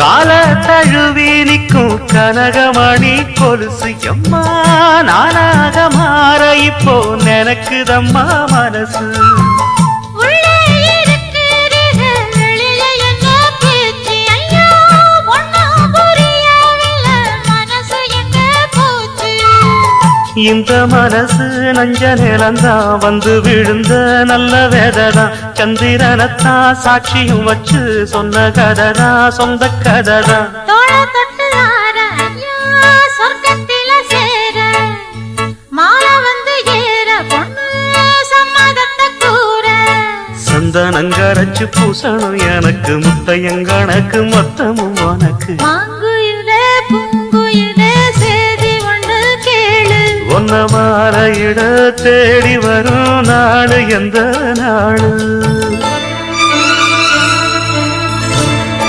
கால தழுவி நிற்கும் கனகமணி கொலுசு எம்மா நானாக மாற இப்போ நினைக்குதம்மா மனசு. இந்த மனசு நஞ்ச நிலந்தான் வந்து விழுந்த நல்ல வேததான் சந்திரனத்தான் சாட்சியும் வச்சு சொன்ன கதைதான் சொந்த கூற. சந்தனங்கரைச்சு பூசணும் எனக்கு முத்தையங்கணக்கு மொத்தமும் உனக்கு. சொன்ன மாற இட தேடி வரும் நாடு எந்த நாடு